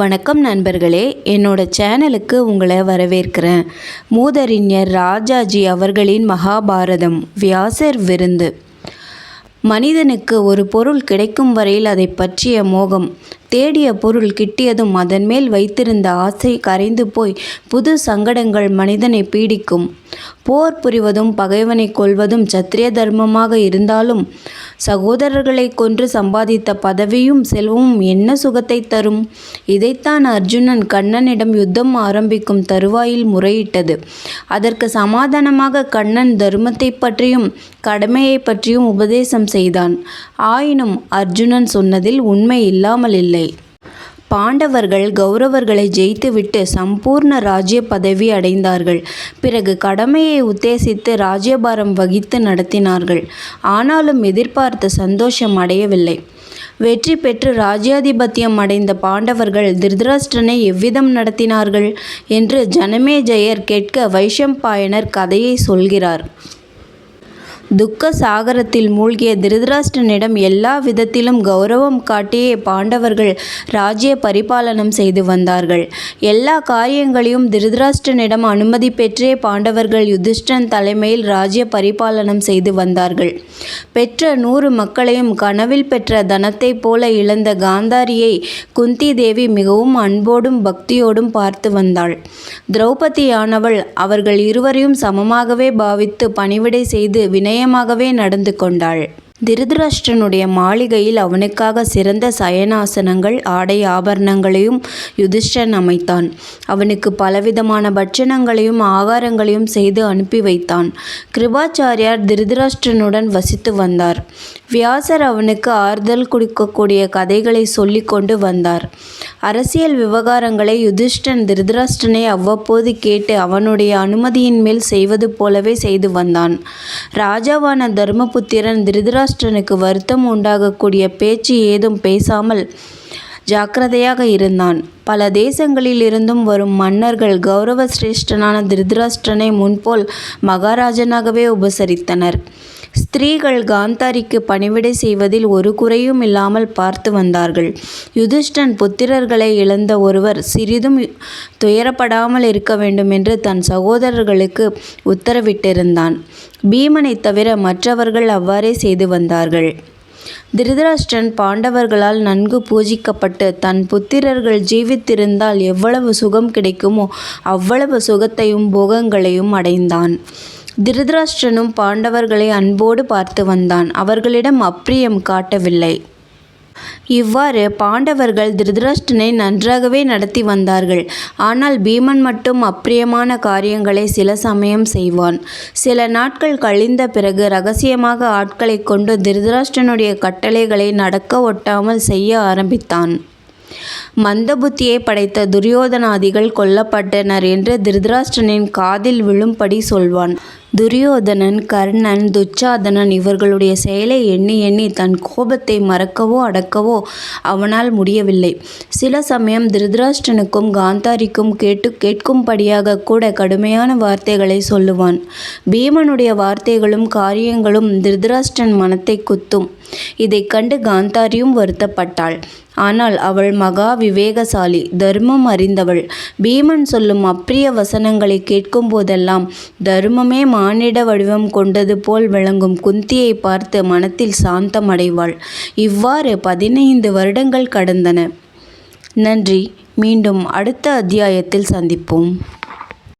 வணக்கம் நண்பர்களே. என்னோட சேனலுக்கு உங்களை வரவேற்கிறேன். மூதறிஞர் ராஜாஜி அவர்களின் மகாபாரதம் வியாசர் விருந்து. மனிதனுக்கு ஒரு பொருள் கிடைக்கும் வரையில் அதை பற்றிய மோகம் தேடிய பொருள் கிட்டியதும் அதன் மேல் வைத்திருந்த ஆசை கரைந்து போய் புது சங்கடங்கள் மனிதனை பீடிக்கும். போர் புரிவதும் பகைவனை கொள்வதும் சத்திரிய தர்மமாக இருந்தாலும் சகோதரர்களை கொன்று சம்பாதித்த பதவியும் செல்வமும் என்ன சுகத்தை தரும்? இதைத்தான் அர்ஜுனன் கண்ணனிடம் யுத்தம் ஆரம்பிக்கும் தருவாயில் முறையிட்டது. அதற்கு சமாதானமாக கண்ணன் தர்மத்தை பற்றியும் கடமையை பற்றியும் உபதேசம் செய்தான். ஆயினும் அர்ஜுனன் சொன்னதில் உண்மை இல்லாமல் இல்லை பாண்டவர்கள் கௌரவர்களை ஜெயித்துவிட்டு சம்பூர்ண ராஜ்ய பதவி அடைந்தார்கள். பிறகு கடமையை உத்தேசித்து ராஜ்யபாரம் வகித்து நடத்தினார்கள். ஆனாலும் எதிர்பார்த்த சந்தோஷம் அடையவில்லை. வெற்றி பெற்று ராஜ்யாதிபத்தியம் அடைந்த பாண்டவர்கள் திருதராஷ்டிரனை எவ்விதம் நடத்தினார்கள் என்று ஜனமேஜயர் கேட்க வைஷம்பாயனர் கதையை சொல்கிறார். துக்க சாகரத்தில் மூழ்கிய திருதராஷ்டிரனிடம் எல்லா விதத்திலும் கௌரவம் காட்டியே பாண்டவர்கள் ராஜ்ய பரிபாலனம் செய்து வந்தார்கள். எல்லா காரியங்களையும் திருதராஷ்டிரனிடம் அனுமதி பெற்றே பாண்டவர்கள் யுதிஷ்டன் தலைமையில் ராஜ்ய பரிபாலனம் செய்து வந்தார்கள். பெற்ற நூறு மக்களையும் கனவில் பெற்ற தனத்தைப் போல இழந்த காந்தாரியை குந்தி தேவி மிகவும் அன்போடும் பக்தியோடும் பார்த்து வந்தாள். திரௌபதியானவள் அவர்கள் இருவரையும் சமமாகவே பாவித்து பணிவிடை செய்து வினய வினயமாகவே நடந்து கொண்டாள். திருதராஷ்டிரனுடைய மாளிகையில் அவனுக்காக சிறந்த சயனாசனங்கள் ஆடை ஆபரணங்களையும் யுதிஷ்டன் அமைத்தான். அவனுக்கு பலவிதமான பட்சணங்களையும் ஆகாரங்களையும் செய்து அனுப்பி வைத்தான். கிருபாச்சாரியார் திருதராஷ்டிரனுடன் வசித்து வந்தார். வியாசர் அவனுக்கு ஆறுதல் கொடுக்கக்கூடிய கதைகளை சொல்லி கொண்டு வந்தார். அரசியல் விவகாரங்களை யுதிஷ்டன் திருதராஷ்டிரனை அவ்வப்போது கேட்டு அவனுடைய அனுமதியின் மேல் செய்வது போலவே செய்து வந்தான். ராஜாவான தர்மபுத்திரன் திருதராஷ்டிர திருதராஷ்டிரனுக்கு வருத்தம் உண்டாகக்கூடிய பேச்சு ஏதும் பேசாமல் ஜாக்கிரதையாக இருந்தான். பல தேசங்களில் இருந்தும் வரும் மன்னர்கள் கௌரவ சிரேஷ்டனான திருதராஷ்டிரனை முன்போல் மகாராஜனாகவே உபசரித்தனர். ஸ்திரீகள் காந்தாரிக்கு பணிவிடை செய்வதில் ஒரு குறையும் இல்லாமல் பார்த்து வந்தார்கள். யுதிஷ்டன் புத்திரர்களை இழந்த ஒருவர் சிறிதும் துயரப்படாமல் இருக்க வேண்டும் என்று தன் சகோதரர்களுக்கு உத்தரவிட்டிருந்தான். பீமனை தவிர மற்றவர்கள் அவ்வாறே செய்து வந்தார்கள். திருதராஷ்டிரன் பாண்டவர்களால் நன்கு பூஜிக்கப்பட்டு தன் புத்திரர்கள் ஜீவித்திருந்தால் எவ்வளவு சுகம் கிடைக்குமோ அவ்வளவு சுகத்தையும் போகங்களையும் அடைந்தான். திருதராஷ்டிரனும் பாண்டவர்களை அன்போடு பார்த்து வந்தான். அவர்களிடம் அப்பிரியம் காட்டவில்லை. இவ்வாறு பாண்டவர்கள் திருதராஷ்டனை நன்றாகவே நடத்தி வந்தார்கள். ஆனால் பீமன் மட்டும் அப்பிரியமான காரியங்களை சில சமயம் செய்வான். சில நாட்கள் கழிந்த பிறகு ரகசியமாக ஆட்களை கொண்டு திருதராஷ்டனுடைய கட்டளைகளை நடக்க ஒட்டாமல் செய்ய ஆரம்பித்தான். மந்தபுத்தியை படைத்த துரியோதனாதிகள் கொல்லப்பட்டனர் என்று திருதராஷ்டிரனின் காதில் விழும்படி சொல்வான். துரியோதனன் கர்ணன் துச்சாதனன் இவர்களுடைய செயலை எண்ணி எண்ணி தன் கோபத்தை மறக்கவோ அடக்கவோ அவனால் முடியவில்லை. சில சமயம் திருதராஷ்டனுக்கும் காந்தாரிக்கும் கேட்டு கேட்கும்படியாக கூட கடுமையான வார்த்தைகளை சொல்லுவான். பீமனுடைய வார்த்தைகளும் காரியங்களும் திருதராஷ்டன் மனத்தை குத்தும். இதைக் கண்டு காந்தாரியும் வருத்தப்பட்டாள். ஆனால் அவள் மகா விவேகசாலி தர்மம் அறிந்தவள். பீமன் சொல்லும் அப்பிரிய வசனங்களை கேட்கும் போதெல்லாம் தர்மமே மானிட வடிவம் கொண்டது போல் விளங்கும் குந்தியை பார்த்து மனத்தில் சாந்தம் அடைவாள். இவ்வாறு பதினைந்து வருடங்கள் கடந்தன. நன்றி. மீண்டும் அடுத்த அத்தியாயத்தில் சந்திப்போம்.